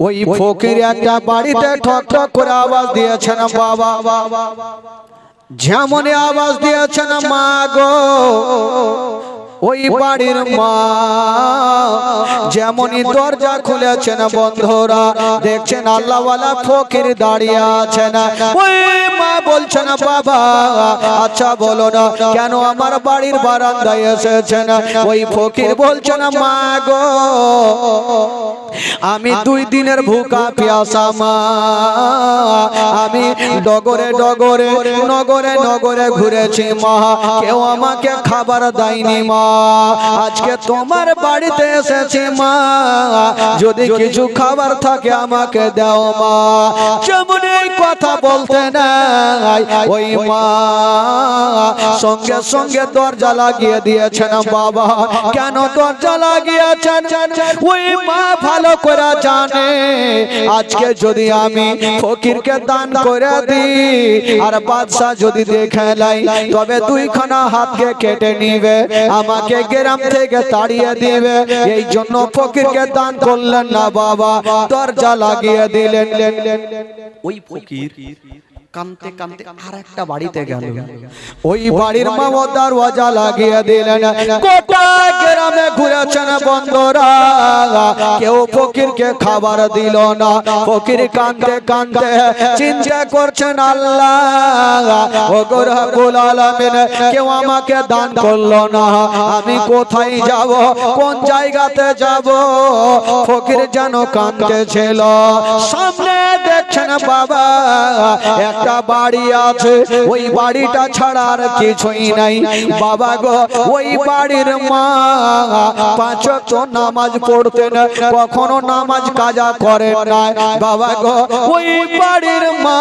ওই ফকির একটা বাড়িতে ঠক ঠক করে আওয়াজ দিয়েছেন বাবা? যেমন আওয়াজ দিয়েছেন মা গো ওই বাড়ির মা যেমনই দরজা খুলেছেন বন্ধুরা, দেখছেন আল্লাহওয়ালা ফকির দাঁড়িয়ে আছেন। ওই মা বলছেন, বাবা আচ্ছা বলো না, কেন আমার বাড়ির বারান্দায় এসেছেন? ওই ফকির বলছেন, মা গো, আমি দুই দিনের ভুকা পিয়াসা মা। আমি ডগরে ডগরে, নগরে নগরে ঘুরেছি মা। কেউ আমাকে খাবার দেয়নি মা। আজকে তোমার বাড়িতে এসেছি মা। যদি কিছু খাবার থাকে আমাকে দাও মা। যেমন এই কথা বলতে নাই ওই মা। সঙ্গে সঙ্গে দরজা লাগিয়ে দিয়েছেন বাবা। কেন দরজা লাগিয়েছেন? ওই মা ভালো করে জানে। আজকে যদি আমি ফকিরকে দান করে দিই আর বাদশাহ যদি দেখে লাই তবে দুইখানা হাতকে কেটে নিবে। আমাকে গ্রাম থেকে তাড়িয়ে দিবে। এই জন্য ফকিরকে দান করলেন না বাবা। দরজা লাগিয়ে দিলেন। ওই ফকির কানতে কানতে আর একটা বাড়িতে গেল। ওই বাড়ির মামা দরওয়াজা লাগিয়ে দিলেন। গোটা গ্রামে ঘুরেছেন বন্ধরা? কেউ ফকিরকে খাবার দিল না। ফকির কান্দে কান্দে চিন্তা করছেন আল্লাহ ও রব্বুল আলামিন কেউ আমাকে দান করল না। আমি কোথায় যাব? কোন জায়গাতে যাব? ফকির যেন কান্দতেছিল সামনে দেখছেন বাবা একটা বাড়ি আছে, ওই বাড়িটা ছাড়া আর কিছুই নাই। বাবা গো, ওই বাড়ির মা পাঁচ নামাজ পড়তেন, কখনো নামাজ কাজা করেন না। বাবা গো, ওই বাড়ির মা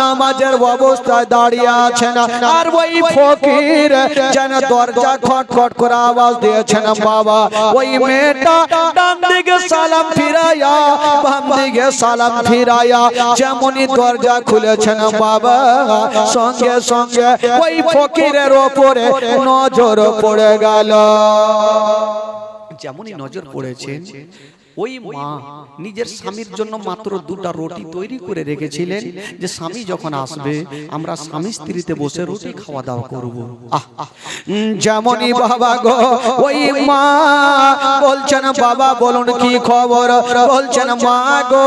নামাজের অবস্থায় দাঁড়িয়ে আছেন, আর ওই ফকির যেন দরজা খটখট করে আওয়াজ দিয়েছেন, বাবা। ওই মেয়েটা ডান দিকে সালাম ফিরাইয়া, বাম দিকে সালাম ফিরাইয়া, যেমনই দরজা খুলেছেন বাবা সঙ্গে সঙ্গে ওই ফকিরের ওপরে নজর পড়ে গেল। যেমনই নজর পড়েছে ওই মা নিজের স্বামীর জন্য মাত্র দুটা রুটি তৈরি করে রেখেছিলেন যে স্বামী যখন আসবে আমরা স্বামী স্ত্রীতে বসে রুটি খাওয়া দাওয়া করব। আহ যেমনই বাবা গো ওই মা বলছেন বাবা বলুন কি খবর? বলছেন মা গো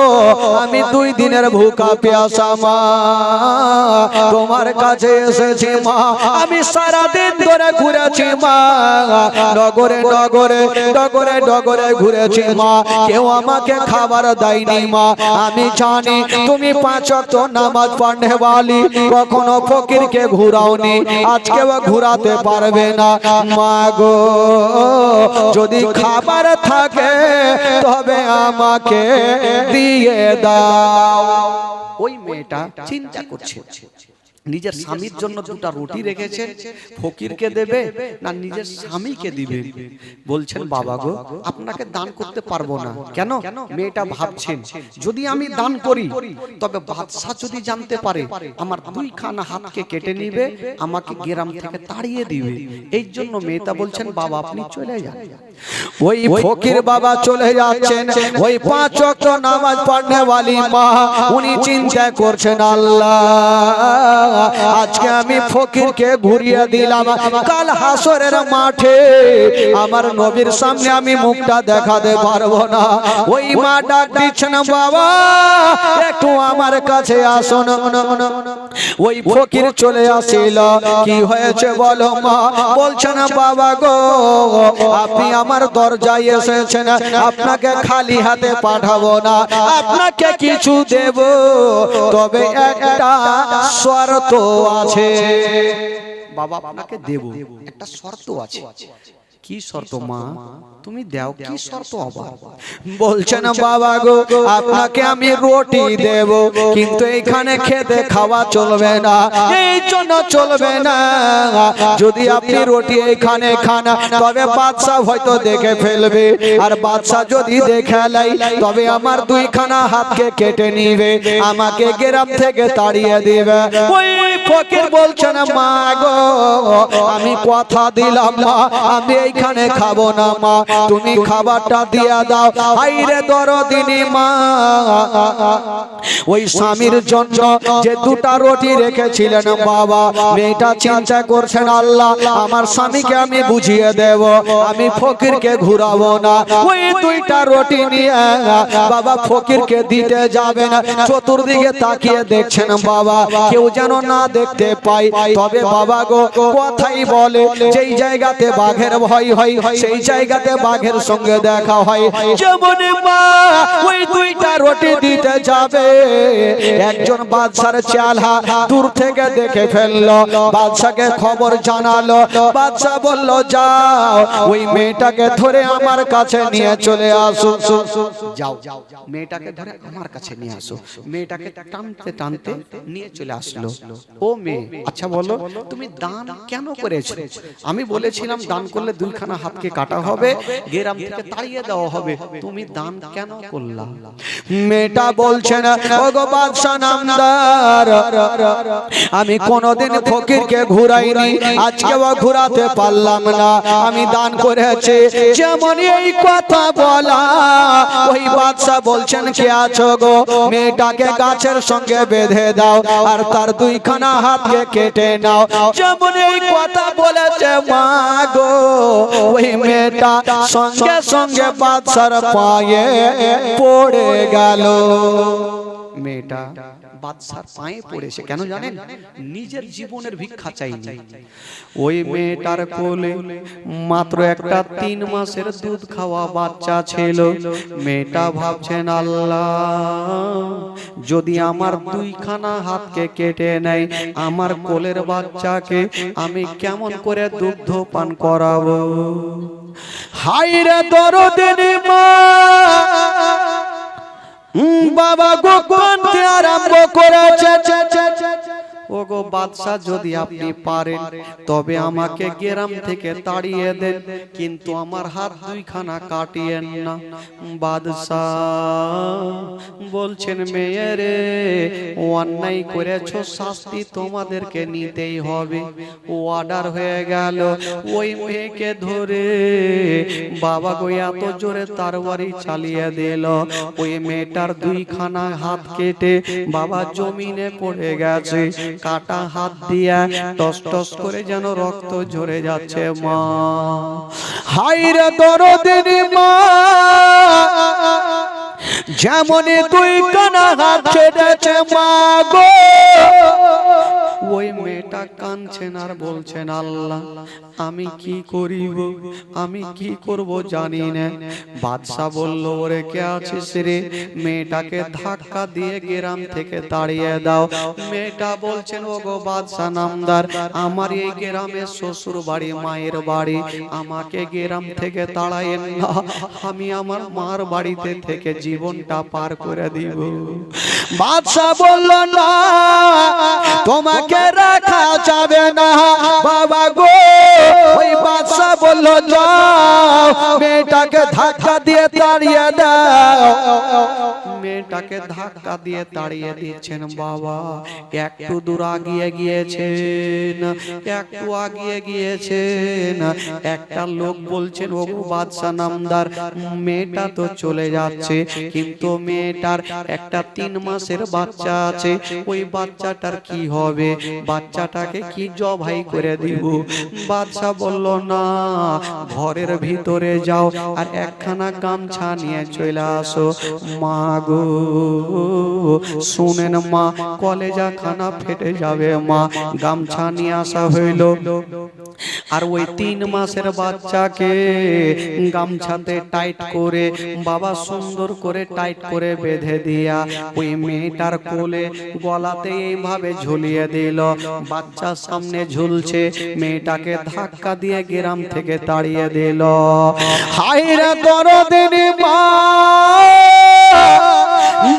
আমি দুই দিনের ভুকা পেয়াসা মা। তোমার কাছে এসেছি মা। আমি সারা দিন ধরে ঘুরেছি মা। নগরে নগরে নগরে নগরে ঘুরেছি মা। কেউ আমাকে খাবার দেয়নি মা। আমি জানি তুমি পাঁচ তো নামাজ পড়নে वाली কখনো ফকিরকে ঘুরাওনি, আজকেও ঘুরাতে পারবে না। মা গো, যদি খাবার থাকে, তবে আমাকে দিয়ে দাও। ওই মেয়েটা চিন্তা করছে। নিজের স্বামীর জন্য দুটা রুটি রেখেছে ফকিরকে দেবে না নিজের স্বামীকে দিবে। বলছেন বাবা গো আপনাকে দান করতে পারব না। কেন? মেয়েটা ভাবছেন যদি আমি দান করি তবে বাদশাহ যদি জানতে পারে আমার দুই দুইখানা হাতকে কেটে নিবে আমাকে গ্রাম থেকে তাড়িয়ে দিবে। এই জন্য মেয়েটা বলছেন বাবা আপনি চলে যান। ওই ফকির বাবা চলে যাচ্ছেন ওই পাঁচ ওয়াক্ত নামাজ পড়নে वाली মা। উনি চিন্তা করছেন আল্লাহ আজকে আমি ফকিরকে ঘুরিয়ে দিলাম। কাল হাসরের মাঠে আমার নবীর সামনে আমি মুখটা দেখাতে পারব না। ওই মা ডাক দিচ্ছেন বাবা একটু আমার কাছে আসুন ওই ফকির চলে আসিল। কি হয়েছে বলো মা? বলছেন বাবা গো আপনি আমার দরজায় এসেছেন। আপনাকে খালি হাতে পাঠাবো না। আপনাকে কিছু দেব। তবে একটা শর্ত আছে। বাবা আপনাকে দেব। একটা শর্ত আছে। কি শর্ত মা? তুমি দাও কি শর্ত আবার? বলছেন বাবা গো আপনাকে আমি রুটি দেব কিন্তু এখানে খেতে খাওয়া চলবে না। এই জন্য চলবে না। যদি আপনি রুটি এখানে খান তবে বাদশাহ হয়তো দেখে ফেলবে। আর বাদশাহ যদি দেখে লাই তবে আমার দুইখানা হাতকে কেটে নিবে আমাকে গ্রাম থেকে তাড়িয়ে দিবে। ওই ফকির বলছেন মা গো আমি কথা দিলাম মা আমি এই এইখানে খাব না, মা। তুমি খাবারটা দিয়া দাও। হাইরে দরদিনী, মা। ওই স্বামীর জন্য যে দুটা রুটি রেখেছিলেন, বাবা, মেয়েটা চিন্তা করছেন, আল্লাহ, আমার স্বামীকে আমি বুঝিয়ে দেব, আমি ফকিরকে ঘুরাবো না। ওই দুইটা রুটি নিয়ে, বাবা, ফকিরকে দিতে যাবেন চতুর্দিকে তাকিয়ে দেখছেন, বাবা, কেউ যেন না দেখতে পাই তবে বাবা গো, কথাই বলে, যেই জায়গাতে বাঘের ভয় হয় সেই জায়গাতে বাঘের সঙ্গে দেখা হয়। যেমন মা ওই দুইটা রুটি দিতে যাবে। একজন বাদশার চালহা দূর থেকে দেখে ফেলল। বাদশাকে খবর জানালো। বাদশা বলল যাও ওই মেয়েটাকে ধরে আমার কাছে নিয়ে চলে আসো। যাও মেয়েটাকে ধরে আমার কাছে নিয়ে আসো। মেয়েটাকে টানতে টানতে নিয়ে চলে আসলো। ও মেয়ে আচ্ছা বলো তুমি দান কেন করেছ? আমি বলেছিলাম দান করলে দুইখানা হাতকে কাটা হবে, গেরাম থেকে তাড়িয়ে দেওয়া হবে। তুমি দান কেন করলা? মেয়েটা বলছেন ওগো বাদশা নামদার, আমি কোনোদিন ফকিরকে ঘুরাইনি আজকেও ঘুরাতে পারলাম না। আমি দান করেছি যেমন এই কথা বলা। ওই বাদশা বলছেন, কে আছো গো? মেয়েটাকে গাছের সঙ্গে বেঁধে দাও আর তার দুইখানা হাতকে কেটে নাও। যেমন এই কথা বলেছে মা গো। ওই মেয়েটা সঙ্গে সঙ্গে বাদশার পায়ে পড়ে গেল মেয়েটা বাদশার পায়ে পড়েছে কেন জানেন? নিজের জীবনের ভিক্ষা চাইনি। ওই মেয়েটার কোলে মাত্র একটা তিন মাসের দুধ খাওয়া বাচ্চা ছিল। মেয়েটা ভাবছেন আল্লাহ যদি আমার দুইখানা হাতকে কেটে নেয় আমার কোলের বাচ্চাকে আমি কেমন করে দুগ্ধ পান করাবো? হাইরে দরদিনী মা! বাবা গোপন আরম্ভ করেছে। ও গো বাদশাহ যদি আপনি পারেন তবে আমাকে গ্রাম থেকে তাড়িয়ে দেন কিন্তু আমার হাত দুইখানা কাটিয়েন না। বাদশাহ বলছেন মেয়েরে ও অন্যায় করেছ শাস্তি তোমাদেরকে নিতেই হবে। ও অর্ডার হয়ে গেল ওই মেয়েকে ধরে বাবা গো এত জোরে তার বাড়ি চালিয়ে দিল। ওই মেয়েটার দুইখানা হাত কেটে বাবা জমিনে পড়ে গেছে। কাটা হাত দিয়া টস টস করে যেন রক্ত ঝরে যাচ্ছে মা। হাইরে দরদিনী মা। যেমন তুই কানা হাত ছেড়েছে মা গো। কাঁদছেন আর বলছেন আল্লাহ আমি কি করিব? আমি কি করব জানি না। বাদশাহ বলল ওরে কে আছিস রে? মেয়েটাকে ধাক্কা দিয়ে গ্রাম থেকে তাড়িয়ে দাও। মেয়েটা বলছেন ও গো বাদশাহ নামদার আমার এই গ্রামে শ্বশুর বাড়ি মায়ের বাড়ি। আমাকে গ্রাম থেকে তাড়াইয়েন না। আমি আমার মার বাড়িতে থেকে জীবনটা পার করে দিব। বাদশা বলল না তোমাকে রাখা যাবে না। বাবা গো ওই বাদশা বলল যাও মেয়েটাকে ধাক্কা দাও। মেয়েটাকে ধাক্কা দিয়ে বাবা। একটু দূর আগিয়ে গিয়েছেন, একটু আগিয়ে গিয়েছেন। একটা লোক বলছেন নামদার, মেয়েটা তো চলে যাচ্ছে। কিন্তু মেয়েটার একটা তিন মাসের বাচ্চা আছে। ওই বাচ্চাটার কি হবে? বাচ্চাটাকে কি জবাই করে দিব? বাদশা বলল, না, ঘরের ভিতরে যাও আর একখানা গামছা নিয়ে চলে আসো। মা গো শুনেন মা কলেজা খানা ফেটে যাবে মা। গামছা নিয়ে আসা হইল। আর ওই তিন মাসের বাচ্চাকে গামছাতে টাইট করে বাবা সুন্দর করে টাইট করে বেঁধে দিয়া ওই মেয়েটার কোলে গলাতে এইভাবে ঝুলিয়ে দিল। বাচ্চা সামনে ঝুলছে মেয়েটাকে ধাক্কা দিয়ে গ্রাম থেকে তাড়িয়ে দিল। হাইরে দরদিনী মা।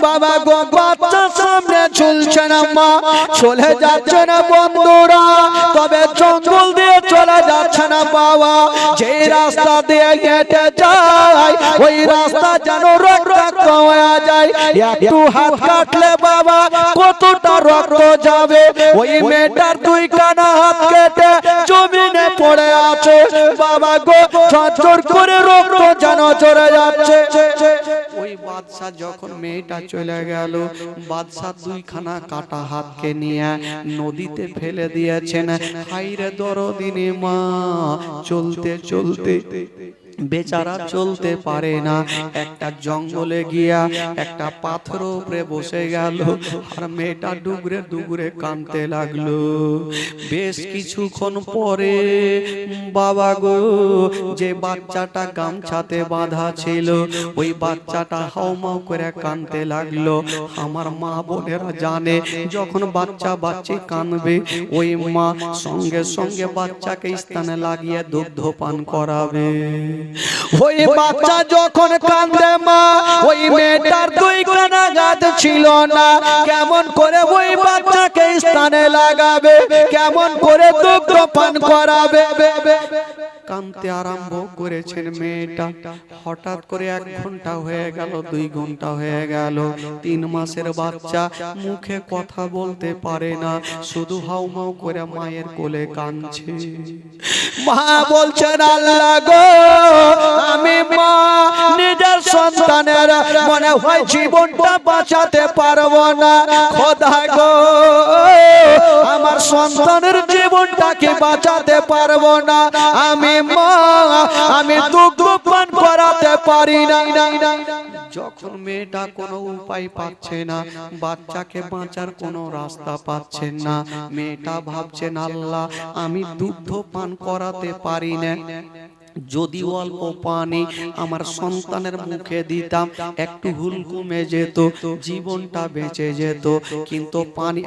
বাবা গো বাচ্চা সামনে চলছে না মা চলে যাচ্ছে না বন্ধুরা। তবে জঙ্গল দিয়ে চলে যাচ্ছে না বাবা। যে রাস্তা দিয়ে হেঁটে যায়, ওই রাস্তা যেন রক্তাক্ত হয়ে যায়। একটু হাত কাটলে বাবা, কতটা রক্ত যাবে? ওই মেয়েটার দুই কানা হাত কেটে জমিনে পড়ে আছে। বাবা গো চর করে রক্ত যেন চলে যাচ্ছে। ওই বাদশাহ যখন মেয়েটা চলে গেল, বাদশাহ দুইখানা কাটা হাতকে নিয়ে নদীতে ফেলে দিয়েছেন। হাইরে দরদিনে মা, চলতে চলতে। বেচারা চলতে পারে না। একটা জঙ্গলে গিয়া একটা পাথর উপরে বসে গেল। আর মেয়েটা ডুগরে ডুগরে কাঁদতে লাগল। বেশ কিছুক্ষণ পরে, বাবা গো, যে বাচ্চাটা গামছাতে বাঁধা ছিল, ওই বাচ্চাটা হাউমাউ করে কাঁদতে লাগল। আমার মা বোনেরা জানে, যখন বাচ্চা বাচ্চি কাঁদবে ওই মা সঙ্গে সঙ্গে বাচ্চাকে স্থানে লাগিয়ে দুগ্ধ পান করাবে। ওই বাচ্চা যখন কান্দে মা ওই মেয়েটার দুই কানা গাছ ছিল না। কেমন করে ওই বাচ্চাকে স্থানে লাগাবে? কেমন করে দুগ্ধ পান করাবে? কানতে আরম্ভ করেছেন মেয়েটা। হঠাৎ করে এক ঘণ্টা হয়ে গেল, দুই ঘণ্টা হয়ে গেল। তিন মাসের বাচ্চা মুখে কথা বলতে পারে না, শুধু হাউমাউ করে মায়ের কোলে কাঁদছে। মা বলছেন, আল্লাহ গো, আমি মা, নিজের সন্তানের মনে হয় জীবনটা বাঁচাতে পারব না। খোদা গো, আমার সন্তানের জীবনটাকে বাঁচাতে পারব না। আমি আমি দুগ্ধ করাতে পারি না। যখন মেয়েটা কোনো উপায় পাচ্ছে না, বাচ্চাকে বাঁচার কোনো রাস্তা পাচ্ছেন না, মেয়েটা ভাবছেন আল্লাহ, আমি দুগ্ধ পান করাতে পারি না। যদি অল্প পানি আমার সন্তানের মুখে দিতাম একটু হুল কমে যেত জীবনটা বেঁচে যেত। কিন্তু পানি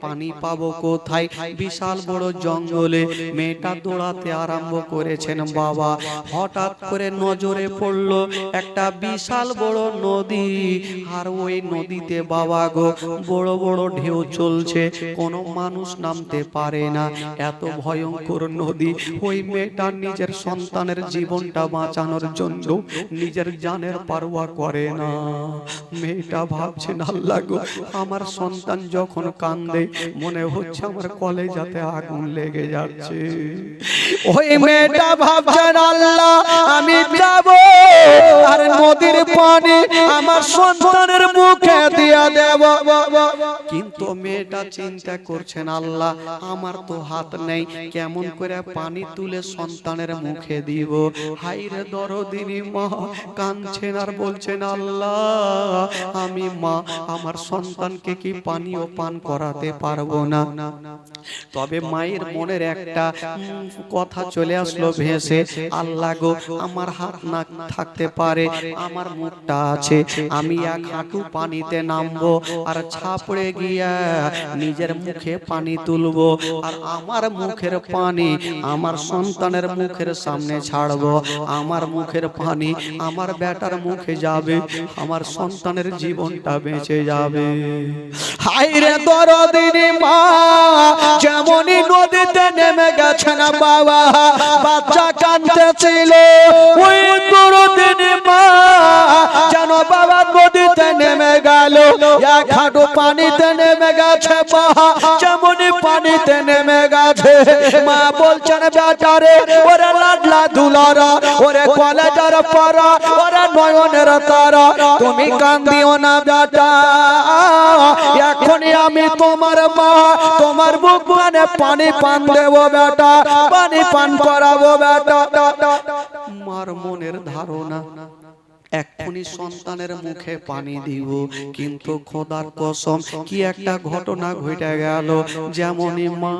পানি পাবো কোথায়? বিশাল বড় জঙ্গলে মেয়েটা দৌড়াতে আরম্ভ করেছেন বাবা। হঠাৎ করে নজরে পড়ল একটা বিশাল বড় নদী। আর ওই নদীতে বাবা গো বড় বড় ঢেউ চলছে। কোনো মানুষ নামতে পারে না। এত ভয়ঙ্কর নদী। ওই মেয়েটা নিজের সন্তানের জীবনটা বাঁচানোর জন্য নিজের জানের পারোয়া করে না। মেয়েটা ভাবছেন আল্লাহ গো, আমার সন্তান যখন কান্দে, মনে হচ্ছে আমার কলেজাতে আগুন লেগে যাচ্ছে। ওই মেয়েটা ভাবছেন আল্লাহ, আমি যাব। আর নদীর পানি আমার সন্তানের মুখে দিয়ে দেব। কিন্তু মেয়েটা চিন্তা করছেন আল্লাহ, আমার তো হাত নেই। কেমন করে পানি তুলে সন্তানের মুখে দিব। হাইরে দরদিনী মা কাঁদছেন আর বলছেন, আল্লাহ, আমি মা, আমার সন্তানকে কি পানীয় পান করাতে পারব না? তবে মায়ের মনের একটা কথা চলে আসলো ভেসে, আল্লাহ গো, আমার হাত না থাকতে পারে, আমার মুখটা আছে, আমি এক হাঁটু পানিতে নামবো আর ছাপড়ে গিয়া নিজের মুখে পানি তুলবো। আর আমার মুখের পানি, আমার সন্তানের মুখের সামনে ছাড়বো, আমার মুখের পানি আমার বেটার মুখে যাবে, আমার সন্তানের জীবনটা বেঁচে যাবে। হাইরে মা, যেমনই নদীতে নেমে বাবা, বাচ্চা ওই মা, যেন বাবা নদীতে নেমে গেল পানিতে নেমে গেছে মা, যেমনই পানিতে নেমে গেছে। মা বলছেন বেটারে ওরে লাডলা দুলারা, ওরে কলেজার পারা ওরে নয়নের তারা, তুমি কান্দিও না বেটা। এখনই আমি তোমার মা, তোমার বুক মানে পানি পান দেবো বেটা, পানি পান করাবো বেটা। মার মনের ধারণা এক্ষুনি সন্তানের মুখে পানি দিব। কিন্তু খোদার কসম কি একটা ঘটনা ঘটে গেল যেমনই মা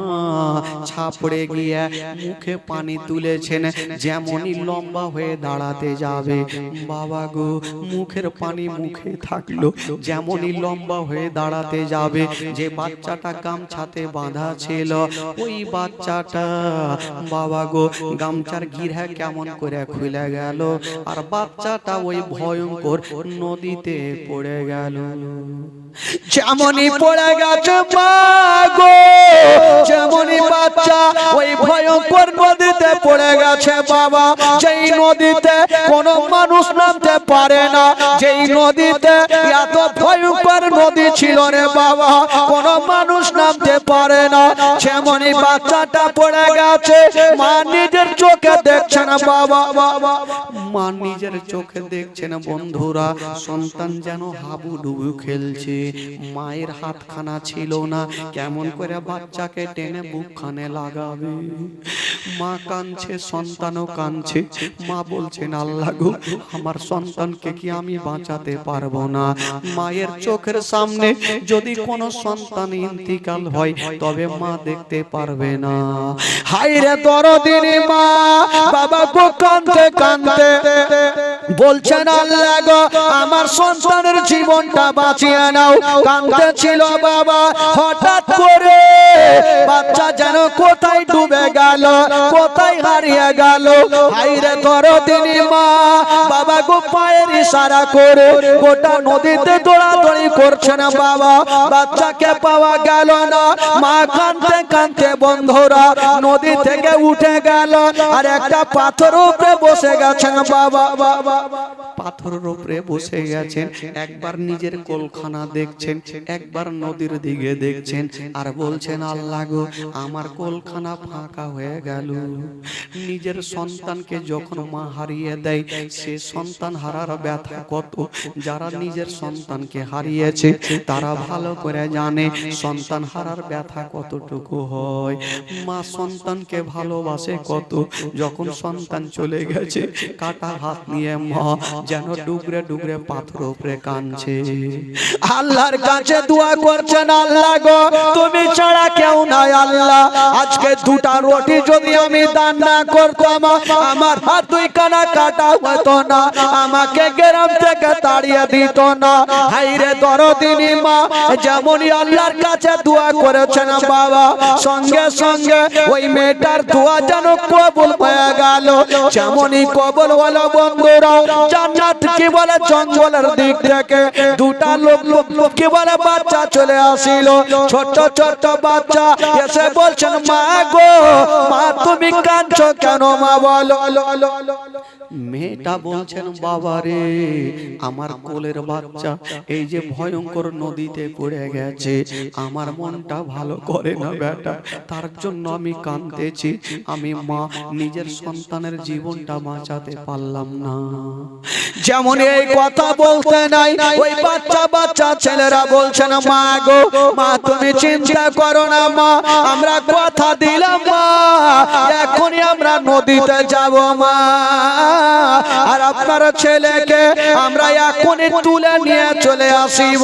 ছাপড়ে গিয়ে মুখে পানি তুলেছেন যেমনই লম্বা হয়ে দাঁড়াতে যাবে। বাবা গো মুখের পানি মুখে থাকল যেমনই লম্বা হয়ে দাঁড়াতে যাবে। যে বাচ্চাটা গামছাতে বাঁধা ছিল ওই বাচ্চাটা বাবা গো গামছার গিরা কেমন করে খুলে গেল। আর বাচ্চাটা ওই ভয়ঙ্কর নদীতে পড়ে গেল। যেমনই পড়ে গেছে মা গো যেমনই বাচ্চা ওই ভয়ঙ্কর নদীতে পড়ে গেছে বাবা। যেই নদীতে কোনো মানুষ নামতে পারে না যেই নদীতে এত ভয়ঙ্কর নদী ছিল রে বাবা। কোনো মানুষ নামতে পারে না যেমনই বাচ্চাটা পড়ে গেছে মা নিজের চোখে দেখছে না বাবা। বাবা। মা নিজের চোখে দেখছে না বন্ধুরা, সন্তান যেন হাবুডুবু খেলছে। মায়ের হাতখানা ছিল না, কেমন করে বাচ্চাকে টেনে বুকখানে লাগাবে? মা কাঁদছে, সন্তানও কাঁদছে। মা বলছেন, আল্লাহ গো, আমার সন্তানকে কি আমি বাঁচাতে পারব না? মায়ের চোখের সামনে যদি কোনো সন্তান ইন্তিকাল হয়, তবে মা দেখতে পারবে না। হাইরে দরদিনী মা, বাবা গো কানতে কানতে বলছেন আমার সন্তানের জীবনটা বাঁচিয়ে নাও। কাঁদতে ছিল বাবা, হঠাৎ করে বাচ্চা যেন কোথায় ডুবে গেল। কোথায় হারিয়ে গেল? হাইরে দরদিনী মা, বাবা গো পায়ের ইশারা করে গোটা নদীতে দৌড়াদৌড়ি করছে না বাবা। বাচ্চাকে পাওয়া গেল না। মা কানতে কানতে বন্ধুরা, নদী থেকে উঠে গেল। আর একটা পাথর উপরে বসে গেছেন বাবা বাবা। পাথরের উপরে বসে গেছেন, একবার নিজের কোলখানা দেখছেন, একবার নদীর দিকে দেখছেন, আর বলছেন, আল্লাহ গো, আমার কোলখানা ফাঁকা হয়ে গেল। নিজের সন্তানকে যখন মা হারিয়ে দেয়, সে সন্তান হারার ব্যথা কত? যারা নিজের সন্তানকে হারিয়েছে, তারা ভালো করে জানে সন্তান হারার ব্যথা কতটুকু হয়। মা সন্তানকে ভালোবাসে কত? যখন সন্তান চলে গেছে, কাটা হাত নিয়ে মা যেন ডুবরে ডুবরে পাথর উপরে কাঁদছে। আল্লাহর কাছে দোয়া করছেন, আল্লাহ গো, তুমি ছাড়া কেউ নাই, আল্লাহ। আজকে দুটা রুটি যদি আমি দান না করতাম, আমার হাত দুই কানা কাটা হতো না, আমাকে গ্রাম থেকে তাড়িয়ে দিত না। হাইরে দরদিনী মা, যেমনই আল্লাহর কাছে দোয়া করেছেন বাবা, সঙ্গে সঙ্গে ওই মেয়েটার দোয়া যেন কবুল হয়ে গেল। যেমনই কবুল হলো বন্ধুরা, জান্নাত কি বলে জঙ্গলের দিক থেকে? দুটা লোক লোক লোক কি বলে বাচ্চা চলে আসিল। ছোট ছোট বাচ্চা এসে বলছেন, মা গো মা তুমি কাঁদছো কেন মা বলো। মেয়েটা বলছেন বাবা রে আমার কোলের বাচ্চা এই যে ভয়ঙ্কর নদীতে পড়ে গেছে আমার মনটা ভালো করে না বেটা তার জন্য আমি কাঁদতেছি আমি মা নিজের সন্তানের জীবনটা বাঁচাতে পারলাম না। যেমন এই কথা বলতে নাই ওই বাচ্চা বাচ্চা ছেলেরা বলছেন মা গো মা তুমি চিন্তা করো না মা আমরা কথা দিলাম মা এখনই আমরা নদীতে যাব মা। আর আপনার ছেলেকে আমরা এখনই তুলে নিয়ে চলে আসিব।